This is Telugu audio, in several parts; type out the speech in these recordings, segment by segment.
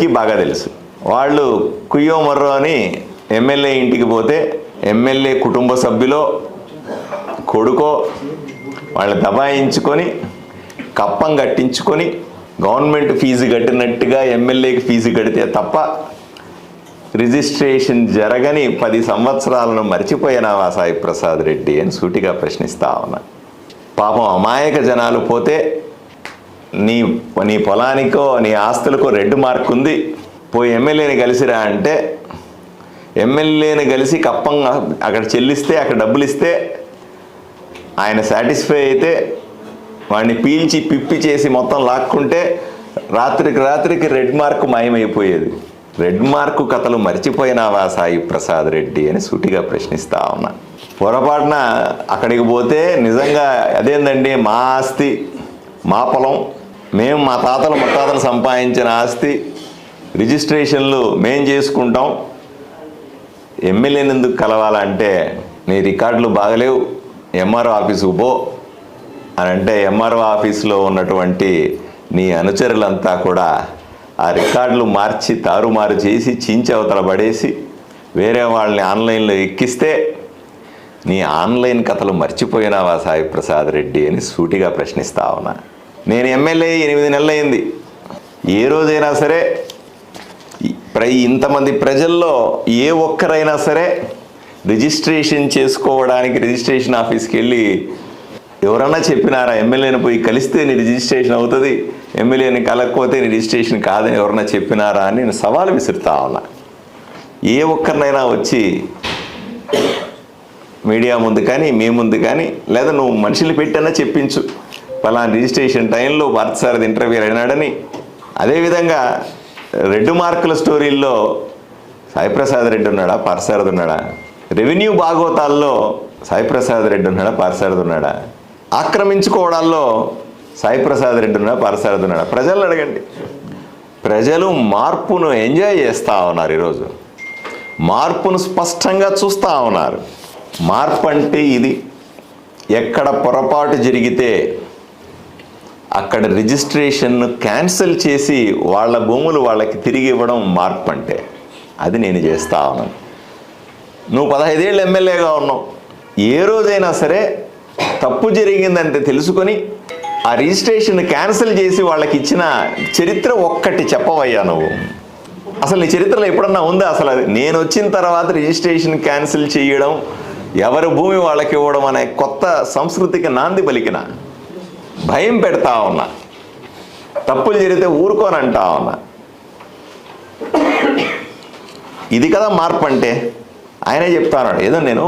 కి బాగా తెలుసు. వాళ్ళు కుయ్యో మర్రో అని ఎమ్మెల్యే ఇంటికి పోతే ఎమ్మెల్యే కుటుంబ సభ్యులో కొడుకో వాళ్ళు దబాయించుకొని కప్పం కట్టించుకొని గవర్నమెంట్ ఫీజు కట్టినట్టుగా ఎమ్మెల్యేకి ఫీజు కడితే తప్ప రిజిస్ట్రేషన్ జరగని పది సంవత్సరాలను మర్చిపోయినావా సాయి ప్రసాద్ రెడ్డి అని సూటిగా ప్రశ్నిస్తా ఉన్నా. పాపం అమాయక జనాలు పోతే నీ నీ పొలానికో నీ ఆస్తులకో రెడ్ మార్క్ ఉంది. పోయి ఎమ్మెల్యేని కలిసిరా అంటే ఎమ్మెల్యేని కలిసి కప్పంగా అక్కడ చెల్లిస్తే అక్కడ డబ్బులు ఇస్తే ఆయన సాటిస్ఫై అయితే వాడిని పీల్చి పిప్పి చేసి మొత్తం లాక్కుంటే రాత్రికి రాత్రికి రెడ్ మార్క్ మాయమైపోయేది. రెడ్ మార్కు కథలు మర్చిపోయినావా సాయి ప్రసాద్ రెడ్డి అని సూటిగా ప్రశ్నిస్తా ఉన్నా. పొరపాటున అక్కడికి పోతే నిజంగా అదేందండి? మా ఆస్తి మా పొలం. మేము మా తాతలు ముత్తాతలు సంపాదించిన ఆస్తి రిజిస్ట్రేషన్లు మేం చేసుకుంటాం. ఎమ్మెల్యేని ఎందుకు కలవాలంటే నీ రికార్డులు బాగలేవు ఎంఆర్ఓ ఆఫీసుకు పో అని అంటే ఎంఆర్ఓ ఆఫీసులో ఉన్నటువంటి నీ అనుచరులంతా కూడా ఆ రికార్డులు మార్చి తారుమారు చేసి చించవతల పడేసి వేరే వాళ్ళని ఆన్లైన్లో ఎక్కిస్తే నీ ఆన్లైన్ కథలు మర్చిపోయినావా సాయి ప్రసాద్ రెడ్డి అని సూటిగా ప్రశ్నిస్తా ఉన్నా. నేను ఎమ్మెల్యే ఎనిమిది నెలలు అయింది ఏ రోజైనా సరే ఇంతమంది ప్రజల్లో ఏ ఒక్కరైనా సరే రిజిస్ట్రేషన్ చేసుకోవడానికి రిజిస్ట్రేషన్ ఆఫీస్కి వెళ్ళి ఎవరన్నా చెప్పినారా ఎమ్మెల్యేని పోయి కలిస్తే నీ రిజిస్ట్రేషన్ అవుతుంది ఎమ్మెల్యేని కలకపోతే నీ రిజిస్ట్రేషన్ కాదని ఎవరన్నా చెప్పినారా అని నేను సవాలు విసురుతా ఉన్నా. ఏ ఒక్కరినైనా వచ్చి మీడియా ముందు కానీ మీ ముందు కానీ లేదా నువ్వు మనుషులు పెట్టన్నా చెప్పించు. పలానా రిజిస్ట్రేషన్ టైంలో పార్థసారథి ఇంటర్వ్యూ అయినాడని. అదేవిధంగా రెడ్డు మార్కుల స్టోరీల్లో సాయిప్రసాద్ రెడ్డి ఉన్నాడా పార్థసారథి ఉన్నాడా? రెవెన్యూ భాగవతాల్లో సాయిప్రసాద్ రెడ్డి ఉన్నాడా పార్థసారథి ఉన్నాడా? ఆక్రమించుకోవడాల్లో సాయిప్రసాద్ రెడ్డి ఉన్నాడా పార్థసారథి ఉన్నాడా? ప్రజలను అడగండి. ప్రజలు మార్పును ఎంజాయ్ చేస్తూ ఉన్నారు ఈరోజు. మార్పును స్పష్టంగా చూస్తూ ఉన్నారు. మార్పు అంటే ఇది. ఎక్కడ పొరపాటు జరిగితే అక్కడ రిజిస్ట్రేషన్ను క్యాన్సిల్ చేసి వాళ్ళ భూములు వాళ్ళకి తిరిగి ఇవ్వడం మార్పు అంటే అది నేను చేస్తా ఉన్నాను. నువ్వు పదహైదేళ్ళు ఎమ్మెల్యేగా ఉన్నావు. ఏ రోజైనా సరే తప్పు జరిగిందంటే తెలుసుకొని ఆ రిజిస్ట్రేషన్ క్యాన్సిల్ చేసి వాళ్ళకి ఇచ్చిన చరిత్ర ఒక్కటి చెప్పవయ్యా నువ్వు. అసలు నీ చరిత్రలో ఎప్పుడన్నా ఉందా? అసలు అది నేను వచ్చిన తర్వాత రిజిస్ట్రేషన్ క్యాన్సిల్ చేయడం ఎవరి భూమి వాళ్ళకి ఇవ్వడం అనే కొత్త సంస్కృతికి నాంది పలికిన. భయం పెడతా ఉన్నా. తప్పులు జరిగితే ఊరుకోనంటా ఉన్నా. ఇది కదా మార్పు అంటే? ఆయనే చెప్తాను ఏదో నేను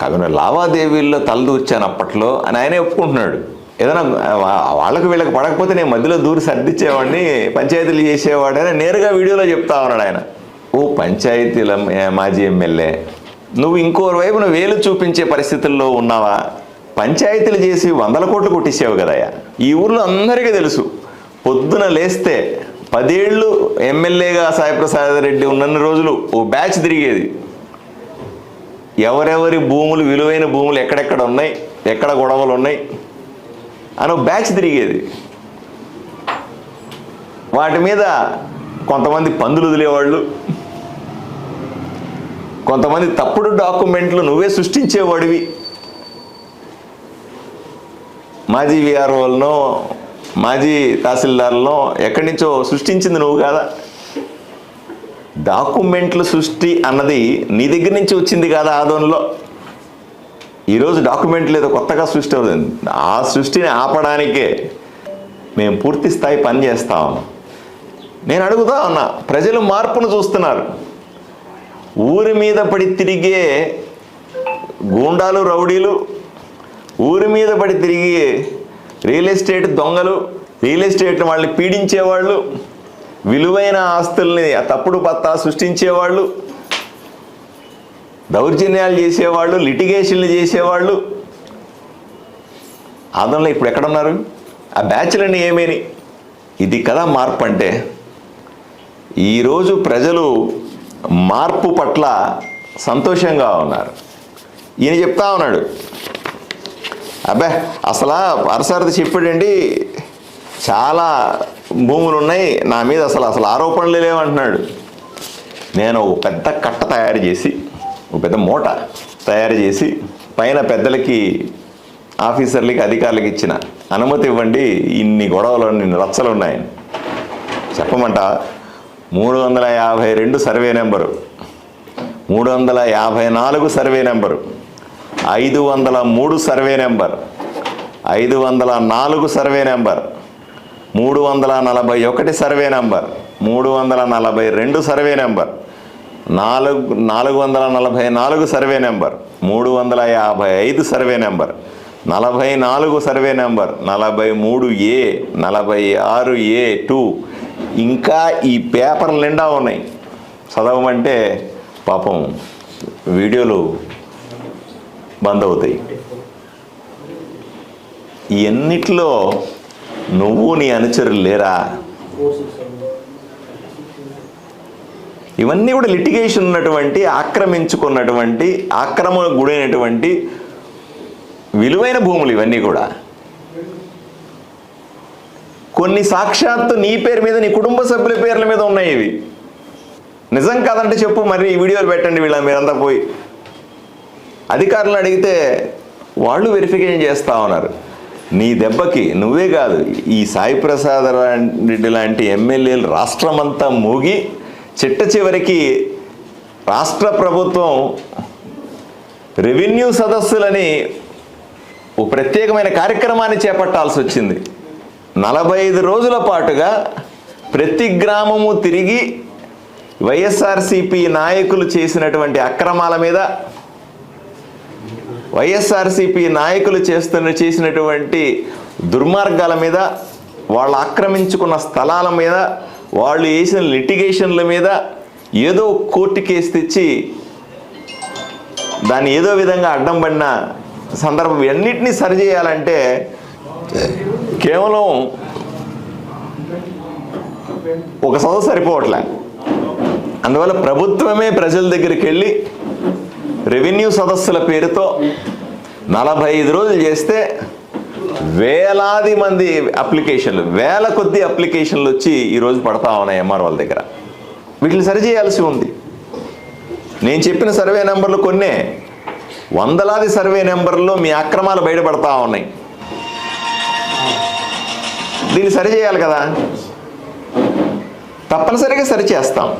కవిన లావాదేవీల్లో తలదూర్చాను అప్పట్లో అని ఆయనే ఒప్పుకుంటున్నాడు. ఏదైనా వాళ్ళకు వాళ్ళకి వీళ్ళకి పడకపోతే నేను మధ్యలో దూరి సర్దిచ్చేవాడిని పంచాయతీలు చేసేవాడని నేరుగా వీడియోలో చెప్తా ఉన్నాడు ఆయన. ఓ పంచాయతీల మాజీ ఎమ్మెల్యే నువ్వు ఇంకో నువ్వు వేలు చూపించే పరిస్థితుల్లో ఉన్నావా? పంచాయతీలు చేసి వందల కోట్లు కొట్టించావు కదయ్యా. ఈ ఊర్లో అందరికీ తెలుసు. పొద్దున లేస్తే పదేళ్ళు ఎమ్మెల్యేగా సాయిప్రసాద్ రెడ్డి ఉన్నన్ని రోజులు ఓ బ్యాచ్ తిరిగేది. ఎవరెవరి భూములు విలువైన భూములు ఎక్కడెక్కడ ఉన్నాయి ఎక్కడ గొడవలు ఉన్నాయి అని ఒక బ్యాచ్ తిరిగేది. వాటి మీద కొంతమంది పందులు వదిలేవాళ్ళు. కొంతమంది తప్పుడు డాక్యుమెంట్లు నువ్వే సృష్టించేవాడివి. మాజీ విఆర్ఓలను మాజీ తహసీల్దార్లను ఎక్కడి నుంచో సృష్టించింది నువ్వు కాదా? డాక్యుమెంట్ల సృష్టి అన్నది నీ దగ్గర నుంచి వచ్చింది కాదా ఆదోన్లో ఈరోజు డాక్యుమెంట్లు ఏదో కొత్తగా సృష్టి అవుతుంది. ఆ సృష్టిని ఆపడానికే మేము పూర్తి స్థాయి పని చేస్తా ఉన్నాం. నేను అడుగుతా ఉన్నా ప్రజలు మార్పును చూస్తున్నారు. ఊరి మీద పడి తిరిగే గూండాలు రౌడీలు ఊరి మీద పడి తిరిగి రియల్ ఎస్టేట్ దొంగలు రియల్ ఎస్టేట్ వాళ్ళని పీడించేవాళ్ళు విలువైన ఆస్తుల్ని తప్పుడు పత్తా సృష్టించేవాళ్ళు దౌర్జన్యాలు చేసేవాళ్ళు లిటిగేషన్లు చేసేవాళ్ళు. ఆదంలో ఇప్పుడు ఎక్కడున్నారు ఆ బ్యాచ్లన్నీ ఏమేని? ఇది కదా మార్పు అంటే ఈరోజు ప్రజలు మార్పు పట్ల సంతోషంగా ఉన్నారు. ఈయన చెప్తా ఉన్నాడు అబ్బే అసలు అరసారథి చెప్పాడండి చాలా భూములు ఉన్నాయి నా మీద అసలు అసలు ఆరోపణలు లేవంటున్నాడు. నేను ఒక పెద్ద కట్ట తయారు చేసి ఒక పెద్ద మూట తయారు చేసి పైన పెద్దలకి ఆఫీసర్లకి అధికారులకి ఇచ్చిన అనుమతి ఇవ్వండి ఇన్ని గొడవలు ఇన్ని రచ్చలు ఉన్నాయని చెప్పమంట మూడు వందల యాభై రెండు సర్వే నెంబరు మూడు వందల యాభై నాలుగు సర్వే నెంబరు. ఐదు వందల మూడు సర్వే నెంబర్. ఐదు వందల నాలుగు సర్వే నెంబర్. మూడు వందల నలభై ఒకటి సర్వే నెంబర్. మూడు వందల నలభై రెండు సర్వే నెంబర్. నాలుగు నాలుగు వందల నలభై నాలుగు సర్వే నెంబర్. మూడు వందల యాభై ఐదు సర్వే నెంబర్. నలభై నాలుగు సర్వే నెంబర్. నలభై మూడు ఏ నలభై ఆరు ఏ టూ. ఇంకా ఈ పేపర్లు నిండా ఉన్నాయి. చదవమంటే పాపం వీడియోలు బంద్ అవుతాయి ఎన్నిట్లో నువ్వు నీ అనుచరులు లేరా? ఇవన్నీ కూడా లిటిగేషన్ ఉన్నటువంటి ఆక్రమించుకున్నటువంటి ఆక్రమణకు గురైనటువంటి విలువైన భూములు ఇవన్నీ కూడా. కొన్ని సాక్షాత్తు నీ పేరు మీద నీ కుటుంబ సభ్యుల పేర్ల మీద ఉన్నాయి ఇవి. నిజం కాదంటే చెప్పు మరి ఈ వీడియోలు పెట్టండి వీళ్ళ మీరంతా పోయి అధికారులు అడిగితే వాళ్ళు వెరిఫికేషన్ చేస్తా ఉన్నారు. నీ దెబ్బకి నువ్వే కాదు ఈ సాయి ప్రసాద్ రెడ్డి లాంటి ఎమ్మెల్యేలు రాష్ట్రమంతా మూగి చిట్ట చివరికి రాష్ట్ర ప్రభుత్వం రెవెన్యూ సదస్సులని ఓ ప్రత్యేకమైన కార్యక్రమాన్ని చేపట్టాల్సి వచ్చింది. నలభై ఐదు రోజుల పాటుగా ప్రతి గ్రామము తిరిగి వైఎస్ఆర్సిపి నాయకులు చేసినటువంటి అక్రమాల మీద వైఎస్ఆర్సిపి నాయకులు చేస్తున్న చేసినటువంటి దుర్మార్గాల మీద వాళ్ళు ఆక్రమించుకున్న స్థలాల మీద వాళ్ళు వేసిన లిటిగేషన్ల మీద ఏదో కోర్టు కేసు తెచ్చి దాన్ని ఏదో విధంగా అడ్డం పడిన సందర్భం అన్నిటినీ సరిచేయాలంటే కేవలం ఒక సదస్సు సరిపోవట్లే. అందువల్ల ప్రభుత్వమే ప్రజల దగ్గరికి వెళ్ళి రెవెన్యూ సదస్సుల పేరుతో నలభై ఐదు రోజులు చేస్తే వేలాది మంది అప్లికేషన్లు వేల కొద్ది అప్లికేషన్లు వచ్చి ఈరోజు పడతా ఉన్నాయి ఎంఆర్ వాళ్ళ దగ్గర. వీటిని సరిచేయాల్సి ఉంది. నేను చెప్పిన సర్వే నెంబర్లు కొన్నే. వందలాది సర్వే నెంబర్లో మీ అక్రమాలు బయటపడతా ఉన్నాయి. దీన్ని సరిచేయాలి కదా? తప్పనిసరిగా సరిచేస్తాం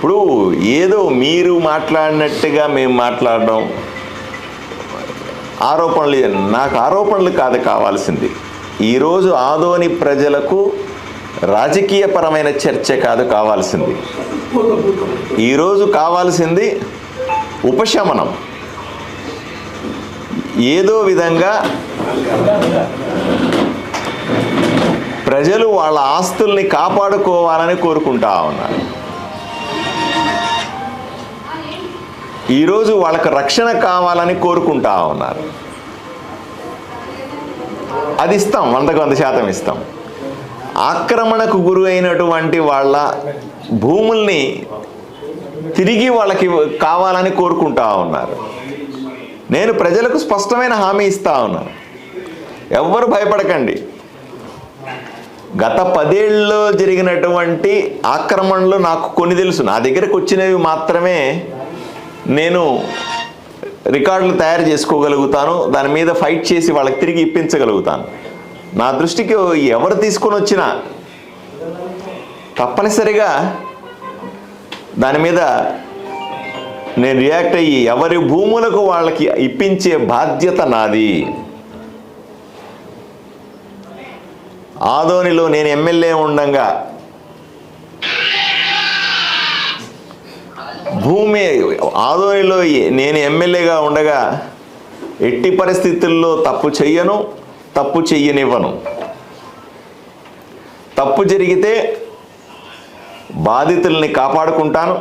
ఇప్పుడు ఏదో మీరు మాట్లాడినట్టుగా మేము మాట్లాడడం ఆరోపణలు నాకు ఆరోపణలు కాదు కావాల్సింది. ఈరోజు ఆదోని ప్రజలకు రాజకీయపరమైన చర్చ కాదు కావాల్సింది. ఈరోజు కావాల్సింది ఉపశమనం. ఏదో విధంగా ప్రజలు వాళ్ళ ఆస్తుల్ని కాపాడుకోవాలని కోరుకుంటా ఉన్నారు. ఈరోజు వాళ్ళకు రక్షణ కావాలని కోరుకుంటా ఉన్నారు. అది ఇస్తాం వందకు వంద శాతం ఇస్తాం. ఆక్రమణకు గురి అయినటువంటి వాళ్ళ భూముల్ని తిరిగి వాళ్ళకి కావాలని కోరుకుంటా ఉన్నారు. నేను ప్రజలకు స్పష్టమైన హామీ ఇస్తా ఉన్నాను ఎవ్వరు భయపడకండి. గత పదేళ్ళలో జరిగినటువంటి ఆక్రమణలు నాకు కొన్ని తెలుసు. నా దగ్గరకు వచ్చినవి మాత్రమే నేను రికార్డులు తయారు చేసుకోగలుగుతాను దాని మీద ఫైట్ చేసి వాళ్ళకి తిరిగి ఇప్పించగలుగుతాను. నా దృష్టికి ఎవరు తీసుకొని వచ్చినా తప్పనిసరిగా దాని మీద నేను రియాక్ట్ అయ్యి ఎవరి భూములకు వాళ్ళకి ఇప్పించే బాధ్యత నాది. ఆదోనిలో నేను ఎమ్మెల్యే ఉండంగా భూమి ఆదోనిలో నేను ఎమ్మెల్యేగా ఉండగా ఎట్టి పరిస్థితుల్లో తప్పు చెయ్యను తప్పు చెయ్యనివ్వను. తప్పు జరిగితే బాధితుల్ని కాపాడుకుంటాను.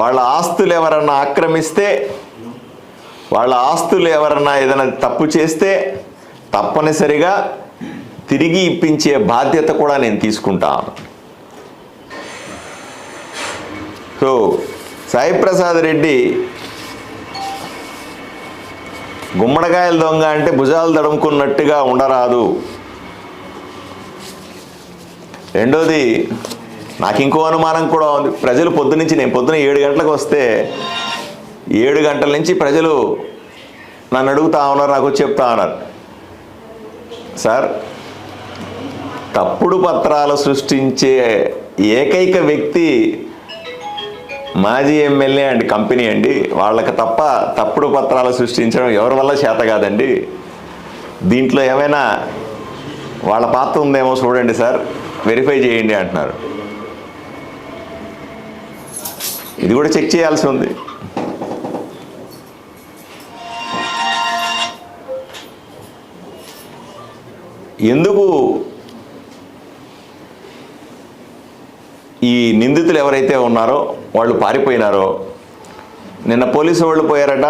వాళ్ళ ఆస్తులు ఎవరన్నా ఆక్రమిస్తే వాళ్ళ ఆస్తులు ఎవరన్నా ఏదైనా తప్పు చేస్తే తప్పనిసరిగా తిరిగి ఇప్పించే బాధ్యత కూడా నేను తీసుకుంటాను. సో సాయి ప్రసాద్ రెడ్డి గుమ్మడికాయల దొంగ అంటే భుజాలు దడుముకున్నట్టుగా ఉండరాదు. రెండోది నాకు ఇంకో అనుమానం కూడా ఉంది. ప్రజలు పొద్దునుంచి నేను పొద్దున ఏడు గంటలకు వస్తే ఏడు గంటల నుంచి ప్రజలు నన్ను అడుగుతా ఉన్నారు నాకు చెప్తా ఉన్నారు. సార్ తప్పుడు పత్రాలు సృష్టించే ఏకైక వ్యక్తి మాజీ ఎమ్మెల్యే అండ్ కంపెనీ అండి. వాళ్ళకి తప్ప తప్పుడు పత్రాలు సృష్టించడం ఎవరి వల్ల చేత కాదండి. దీంట్లో ఏమైనా వాళ్ళ పాత్ర ఉందేమో చూడండి సార్. వెరిఫై చేయండి అంటున్నారు. ఇది కూడా చెక్ చేయాల్సి ఉంది. ఎందుకు ఈ నిందితులు ఎవరైతే ఉన్నారో వాళ్ళు పారిపోయినారో నిన్న పోలీసు వాళ్ళు పోయారట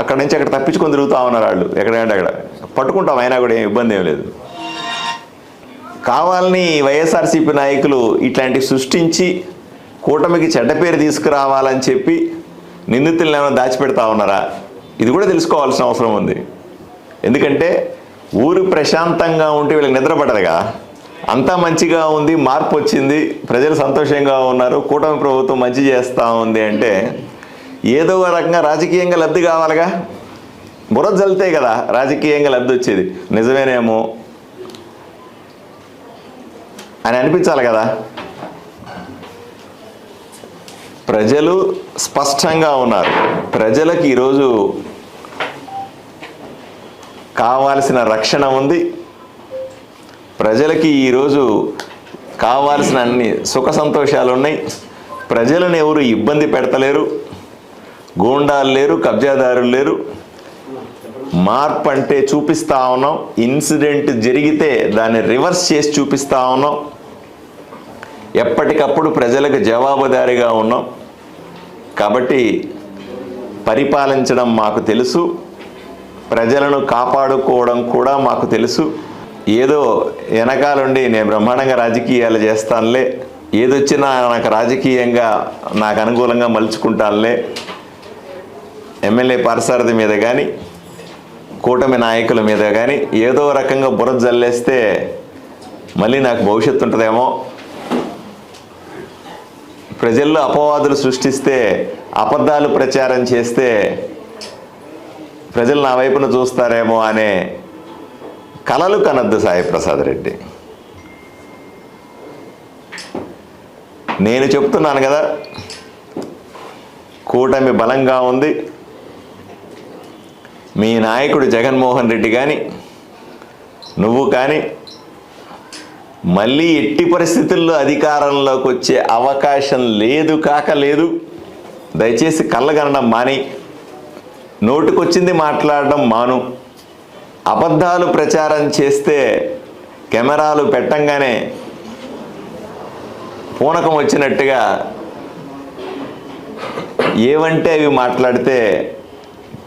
అక్కడ నుంచి అక్కడ తప్పించుకొని తిరుగుతూ ఉన్నారు వాళ్ళు. ఎక్కడంటే అక్కడ. పట్టుకుంటాం అయినా కూడా ఏం ఇబ్బంది ఏం లేదు. కావాలని వైఎస్ఆర్సీపీ నాయకులు ఇట్లాంటివి సృష్టించి కూటమికి చెడ్డ పేరు తీసుకురావాలని చెప్పి నిందితులను ఏమైనా దాచిపెడతా ఉన్నారా? ఇది కూడా తెలుసుకోవాల్సిన అవసరం ఉంది. ఎందుకంటే ఊరు ప్రశాంతంగా ఉంటే వీళ్ళకి నిద్రపడదుగా అంతా మంచిగా ఉంది మార్పు వచ్చింది ప్రజలు సంతోషంగా ఉన్నారు కూటమి ప్రభుత్వం మంచి చేస్తూ ఉంది అంటే ఏదో ఒక రకంగా రాజకీయంగా లబ్ధి కావాలిగా? బుర్ర జల్తే కదా రాజకీయంగా లబ్ధి వచ్చేది. నిజమేనేమో? అని అనిపించాలి కదా. ప్రజలు స్పష్టంగా ఉన్నారు. ప్రజలకు ఈరోజు కావాల్సిన రక్షణ ఉంది. ప్రజలకి ఈరోజు కావాల్సిన అన్ని సుఖ సంతోషాలు ఉన్నాయి ప్రజలను ఎవరు ఇబ్బంది పెడతలేరు. గూండాలు లేరు కబ్జాదారులు లేరు. మార్పు అంటే చూపిస్తూ ఉన్నాం. ఇన్సిడెంట్ జరిగితే దాన్ని రివర్స్ చేసి చూపిస్తా ఉన్నాం. ఎప్పటికప్పుడు ప్రజలకు జవాబుదారీగా ఉన్నాం. కాబట్టి పరిపాలించడం మాకు తెలుసు. ప్రజలను కాపాడుకోవడం కూడా మాకు తెలుసు. ఏదో వెనకాలండి నేను బ్రహ్మాండంగా రాజకీయాలు చేస్తానులే. ఏదొచ్చినా నాకు రాజకీయంగా నాకు అనుకూలంగా మలుచుకుంటానులే. ఎమ్మెల్యే పారసారథి మీద కానీ కూటమి నాయకుల మీద కానీ ఏదో రకంగా బురద జల్లేస్తే మళ్ళీ నాకు భవిష్యత్తు ఉంటుందేమో. ప్రజల్లో అపవాదులు సృష్టిస్తే అబద్ధాలు ప్రచారం చేస్తే ప్రజలు నా వైపున చూస్తారేమో అనే కలలు కనద్దు సాయి ప్రసాద్ రెడ్డి. నేను చెప్తున్నాను కదా కూటమి బలంగా ఉంది. మీ నాయకుడు జగన్మోహన్ రెడ్డి కానీ నువ్వు కానీ మళ్ళీ ఎట్టి పరిస్థితుల్లో అధికారంలోకి వచ్చే అవకాశం లేదు కాక లేదు. దయచేసి కళ్ళగనడం మాని నోటుకొచ్చింది మాట్లాడడం మాను. అబద్ధాలు ప్రచారం చేస్తే కెమెరాలు పెట్టంగానే పూనకం వచ్చినట్టుగా ఏవంటే అవి మాట్లాడితే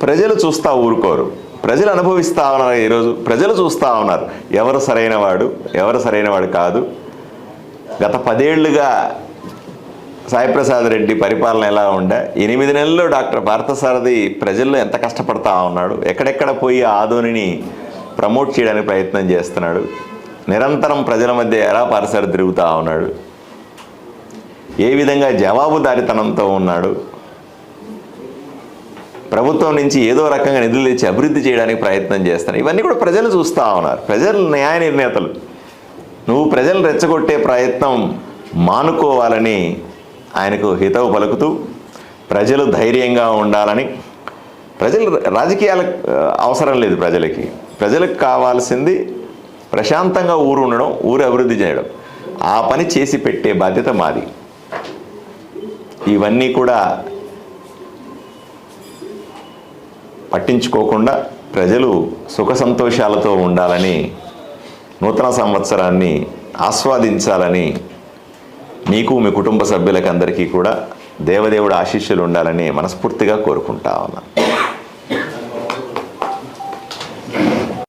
ప్రజలు చూస్తూ ఊరుకోరు. ప్రజలు అనుభవిస్తూ ఉన్నారు ఈరోజు. ప్రజలు చూస్తూ ఉన్నారు. ఎవరు సరైనవాడు? ఎవరు సరైనవాడు కాదు. గత పదేళ్ళుగా సాయిప్రసాద్ రెడ్డి పరిపాలన ఎలా ఉండే? ఎనిమిది నెలల్లో డాక్టర్ పార్థసారథి ప్రజల్లో ఎంత కష్టపడతా ఉన్నాడు? ఎక్కడెక్కడ పోయి ఆధోనిని ప్రమోట్ చేయడానికి ప్రయత్నం చేస్తున్నాడు? నిరంతరం ప్రజల మధ్య ఎలా పారసారి తిరుగుతూ ఉన్నాడు? ఏ విధంగా జవాబుదారితనంతో ఉన్నాడు? ప్రభుత్వం నుంచి ఏదో రకంగా నిధులు తెచ్చి అభివృద్ధి చేయడానికి ప్రయత్నం చేస్తాను ఇవన్నీ కూడా ప్రజలు చూస్తూ ఉన్నారు. ప్రజలు న్యాయ నిర్ణేతలు. నువ్వు ప్రజలు రెచ్చగొట్టే ప్రయత్నం మానుకోవాలని ఆయనకు హితవు పలుకుతూ ప్రజలు ధైర్యంగా ఉండాలని ప్రజలు రాజకీయాల అవసరం లేదు ప్రజలకి. ప్రజలకు కావాల్సింది ప్రశాంతంగా ఊరు ఉండడం ఊరు అభివృద్ధి చేయడం. ఆ పని చేసి పెట్టే బాధ్యత మాది. ఇవన్నీ కూడా పట్టించుకోకుండా ప్రజలు సుఖ సంతోషాలతో ఉండాలని నూతన సంవత్సరాన్ని ఆస్వాదించాలని మీకు మీ కుటుంబ సభ్యులకందరికీ కూడా దేవదేవుడు ఆశీస్సులు ఉండాలని మనస్ఫూర్తిగా కోరుకుంటా ఉన్నాను.